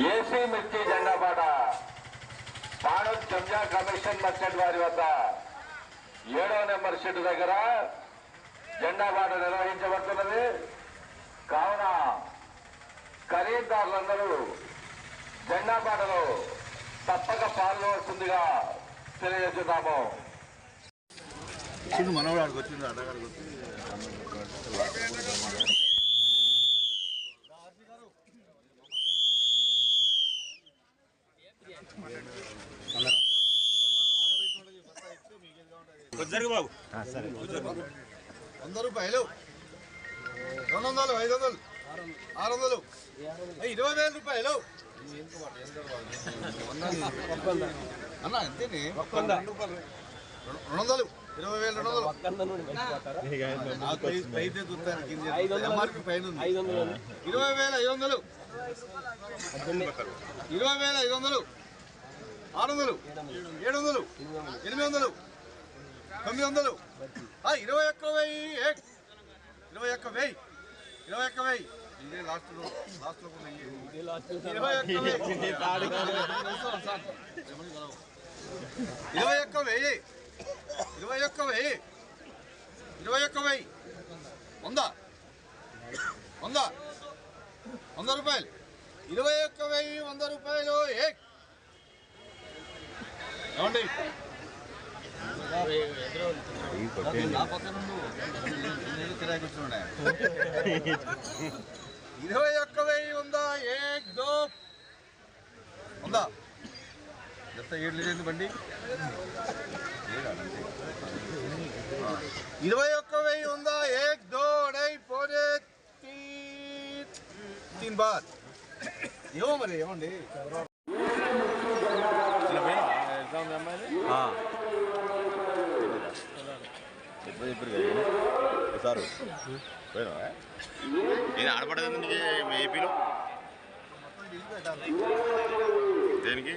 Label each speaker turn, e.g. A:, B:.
A: AC మిర్చి జెండా పాట. పాడల్ జంజా కమిషన్ మర్చెంట్ వారి వద్ద ఏడో నెంబర్ షెడ్ దగ్గర జెండా పాట నిర్వహించబడుతున్నది. కావున ఖరీదారులందరూ జెండా పాటలో తప్పక పాల్గొవలసిందిగా తెలియజేస్తున్నాము.
B: మనవాడు ఆడికి వచ్చిండు వచ్చి
C: బాబు.
B: వంద రూపాయలు. రెండు వందలు ఐదు వందలు ఆరు వందలు. ఇరవై వేల రూపాయలు. అన్న అంతేనే రెండు వందలు. ఇరవై వేలు రెండు వందలు. ఇరవై వేల ఐదు వందలు. ఇరవై వేల ఐదు వందలు. ఆరు వందలు. ఏడు వందలు. ఎనిమిది వందలు. తొమ్మిది వందలు. ఇరవై ఒక్క వెయ్యి ఇరవై ఒక్క వెయ్యి. ఇరవై ఒక్క వెయ్యి. ఇదే లాస్ట్లో లాస్ట్లో ఇరవై ఒక్క వెయ్యి. ఇరవై ఒక్క వెయ్యి. ఇరవై ఒక్క వెయ్యి. ఇరవై ఒక్క వెయ్యి. వంద. వంద. వంద రూపాయలు. ఇరవై ఒక్క వెయ్యి వంద రూపాయలు ఏమండి? ఇరవై ఒక్క వెయ్యి ఉందా ఏక్ దో ఉందా ఎంత ఏడు లేదు బండి ఇరవై ఒక్క వెయ్యి ఉందా ఏక్ దో డై పోరే తీన్ తీన్ బార్ ఏమో మరి ఏమండి
C: సారు? పోయినా నేను ఆడపడదు నీకు ఏపీలో? దేనికి?